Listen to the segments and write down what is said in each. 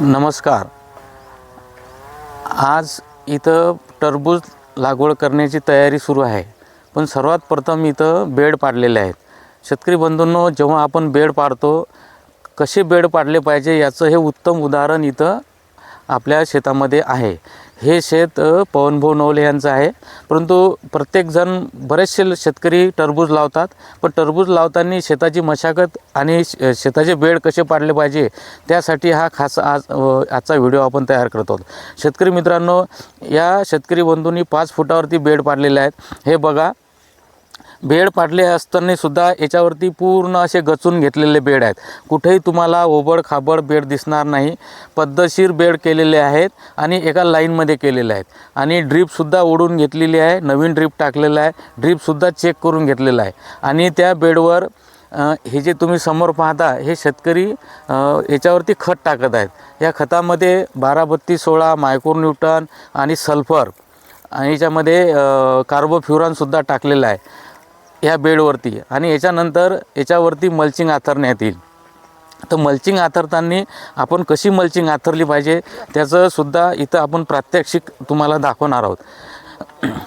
नमस्कार. आज इथं टरबूज लागवड करण्याची तयारी सुरू आहे. पण सर्वात प्रथम इथं बेड पाडलेले आहेत. शेतकरी बंधूंनो जेव्हा आपण बेड पाडतो कसे बेड पाडले पाहिजे याचं हे उत्तम उदाहरण इथं आपल्या शेतामध्ये आहे. हे शेत पवनभाऊ नवले यांचं आहे. परंतु प्रत्येकजण बरेचसे शेतकरी टरबूज लावतात. पण टरबूज लावताना शेताची मशागत आणि शेताचे बेड कसे पाडले पाहिजे त्यासाठी हा खास आज आजचा व्हिडिओ आपण तयार करतो आहोत. शेतकरी मित्रांनो या शेतकरी बंधूंनी पाच फुटावरती बेड पाडलेले आहेत. हे बघा बेड पाडले असताना सुद्धा याच्यावरती पूर्ण असे गचून घेतलेले बेड आहेत. कुठेही तुम्हाला ओबड खाबड बेड दिसणार नाही. पद्धतशीर बेड केलेले आहेत आणि एका लाईनमध्ये केलेले आहेत. आणि ड्रीपसुद्धा ओढून घेतलेली आहे. नवीन ड्रीप टाकलेला आहे. ड्रीपसुद्धा चेक करून घेतलेला आहे. आणि त्या बेडवर हे जे तुम्ही समोर पाहता हे शेतकरी याच्यावरती खत टाकत आहेत. या खतामध्ये बारा बत्तीस सोळा मायक्रोन्यूटन आणि सल्फर आणि याच्यामध्ये अ, कार्बोफ्युरॉनसुद्धा टाकलेलं आहे. ह्या बेडवरती आणि याच्यानंतर याच्यावरती मल्चिंग आथरण्यात येईल. तर मल्चिंग आथरताना आपण कशी मल्चिंग आथरली पाहिजे त्याचंसुद्धा इथं आपण प्रात्यक्षिक तुम्हाला दाखवणार आहोत.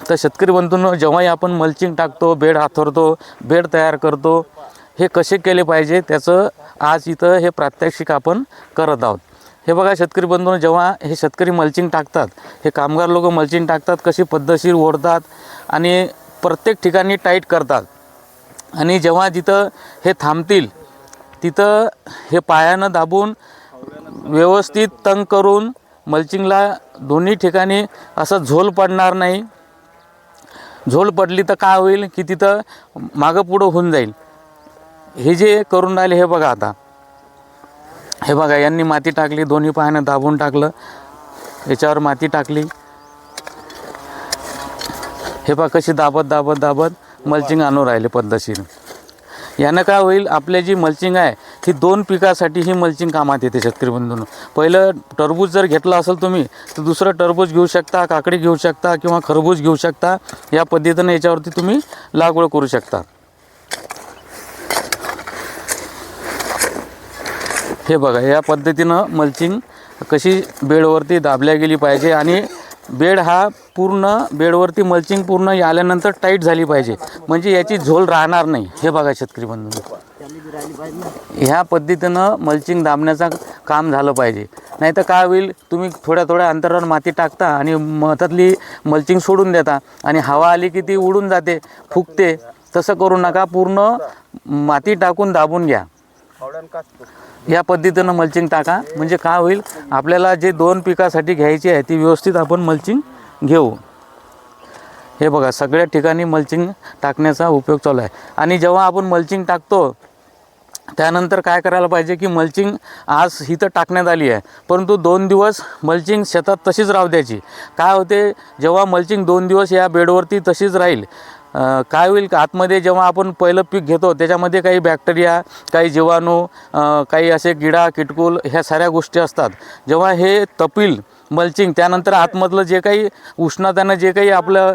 तर शेतकरी बंधूंनो जेव्हाही आपण मल्चिंग टाकतो बेड आथरतो बेड तयार करतो हे कसे केले पाहिजे त्याचं आज इथं हे प्रात्यक्षिक आपण करत आहोत. हे बघा शेतकरी बंधूंनो जेव्हा हे शेतकरी मल्चिंग टाकतात हे कामगार लोक मल्चिंग टाकतात कशी पद्धतशीर ओढतात आणि प्रत्येक ठिकाणी टाईट करतात. आणि जेव्हा जिथं हे थांबतील तिथं हे पायानं दाबून व्यवस्थित तंग करून मल्चिंगला दोन्ही ठिकाणी असं झोल पडणार नाही. झोल पडली तर काय होईल की तिथं मागं पुढं होऊन जाईल. हे जे करून राहिले हे बघा आता. हे बघा यांनी माती टाकली दोन्ही पायानं दाबून टाकलं. याच्यावर माती टाकली. हे पहा कशी दाबत दाबत दाबत मल्चिंग आणून राहिले पद्धतशीर. यानं काय होईल आपली जी मल्चिंग आहे ही दोन पिकासाठी ही मल्चिंग कामात येते शेतकरी बंधून पहिलं टरबूज जर घेतलं असेल तुम्ही तर दुसरं टरबूज घेऊ शकता काकडी घेऊ शकता किंवा खरबूज घेऊ शकता या पद्धतीनं याच्यावरती तुम्ही लागवड करू शकता. हे बघा या पद्धतीनं मल्चिंग कशी बेडवरती दाबल्या गेली पाहिजे आणि बेड हा पूर्ण बेडवरती मल्चिंग पूर्ण आल्यानंतर टाईट झाली पाहिजे. म्हणजे याची झोल राहणार नाही. हे बघा शेतकरी बंधू ह्या पद्धतीनं मल्चिंग दाबण्याचं काम झालं पाहिजे. नाही तर काय होईल? तुम्ही थोड्या थोड्या अंतरावर माती टाकता आणि मतातली मल्चिंग सोडून देता आणि हवा आली की ती उडून जाते फुगते. तसं करू नका. पूर्ण माती टाकून दाबून घ्या. या पद्धतीनं मल्चिंग टाका. म्हणजे काय होईल? आपल्याला जे दोन पिकासाठी घ्यायची आहे ती व्यवस्थित आपण मल्चिंग घेऊ. हे बघा सगळ्या ठिकाणी मल्चिंग टाकण्याचा उपयोग चालू आहे. आणि जेव्हा आपण मल्चिंग टाकतो त्यानंतर काय करायला पाहिजे की मल्चिंग आज इथं टाकण्यात आली आहे. परंतु दोन दिवस मल्चिंग शेतात तशीच राहू द्यायची. काय होते? जेव्हा मल्चिंग दोन दिवस या बेडवरती तशीच राहील काय होईल का? आतमध्ये जेव्हा आपण पहिलं पीक घेतो त्याच्यामध्ये काही बॅक्टेरिया काही जीवाणू काही असे किडा किटकूल ह्या साऱ्या गोष्टी असतात. जेव्हा हे तपील मल्चिंग त्यानंतर आतमधलं जे काही उष्णतानं जे काही आपलं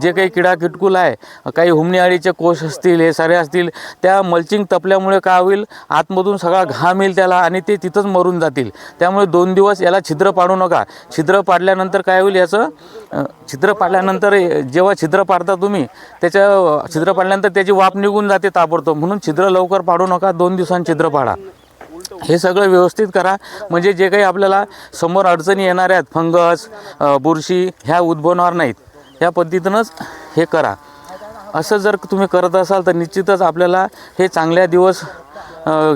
जे काही किडा किटकूल आहे काही हुमणी अळीचे कोष असतील हे सारे असतील त्या मल्चिंग तपल्यामुळे काय होईल? आतमधून सगळा घाम येईल त्याला आणि ते तिथंच मरून जातील. त्यामुळे दोन दिवस याला छिद्र पाडू नका. छिद्र पाडल्यानंतर काय होईल याचं? छिद्र पाडल्यानंतर जेव्हा छिद्र पाडता तुम्ही त्याच्या छिद्र पाडल्यानंतर त्याची वाफ निघून जाते ताबडतोब. म्हणून छिद्र लवकर पाडू नका. दोन दिवसांनी छिद्र पाडा. हे सगळं व्यवस्थित करा. म्हणजे जे काही आपल्याला समोर अडचणी येणार आहेत फंगस बुरशी ह्या उद्भवणार नाहीत. ह्या पद्धतीनंच हे करा. असं जर तुम्ही करत असाल तर निश्चितच आपल्याला हे चांगल्या दिवस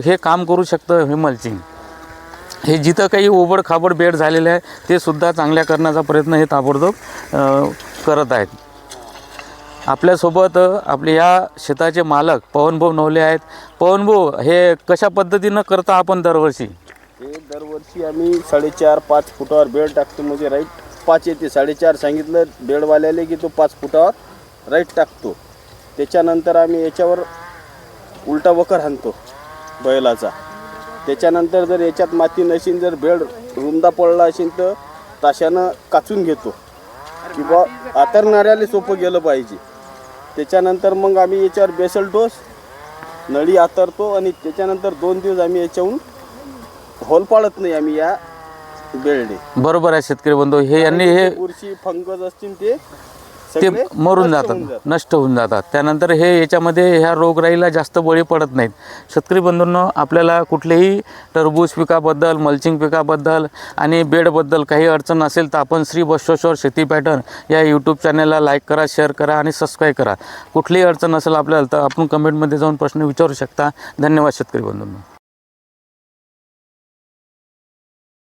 हे काम करू शकतं हे मल्चिंग हे जिथं काही ओबड खाबड बेड झालेले आहे ते सुद्धा चांगल्या करण्याचा प्रयत्न हे ताबडतोब करत आहेत. आपल्यासोबत आपले या शेताचे मालक पवनभाऊ नवले आहेत. पवनभाऊ हे कशा पद्धतीनं करता आपण दरवर्षी? हे दरवर्षी आम्ही साडेचार पाच फुटावर बेड टाकतो. म्हणजे राईट पाच येते. साडेचार सांगितलं बेडवाल्याले की तो पाच फुटावर राईट टाकतो. त्याच्यानंतर आम्ही याच्यावर उलटा वकर हाणतो बैलाचा. त्याच्यानंतर जर याच्यात माती नसेल जर बेड रुंदा पडला असेल तर ताशानं काचून घेतो. किंवा आतरणाऱ्याला सोपं गेलं पाहिजे. त्याच्यानंतर मग आम्ही याच्यावर बेसल डोस नळी आतरतो आणि त्याच्यानंतर दोन दिवस आम्ही याच्याहून होल पाडत नाही आम्ही या बेल्डे बरोबर आहे शेतकरी बंधू. हे यांनी हे बुरशी फंगस असतील ते ते सगळे मरून नष्ट जातात नष्ट होऊन जातात. त्यानंतर हे याच्यामध्ये ह्या रोगराईला जास्त बळी पडत नाहीत. शेतकरी बंधूंनो आपल्याला कुठलेही टरबूज पिकाबद्दल मल्चिंग पिकाबद्दल आणि बेडबद्दल काही अडचण असेल तर आपण श्री बसवेश्वर शेती पॅटर्न या यूट्यूब चॅनलला लाईक करा शेअर करा आणि सबस्क्राईब करा. कुठलीही अडचण असेल आपल्याला तर आपण कमेंटमध्ये जाऊन प्रश्न विचारू शकता. धन्यवाद शेतकरी बंधूंनो.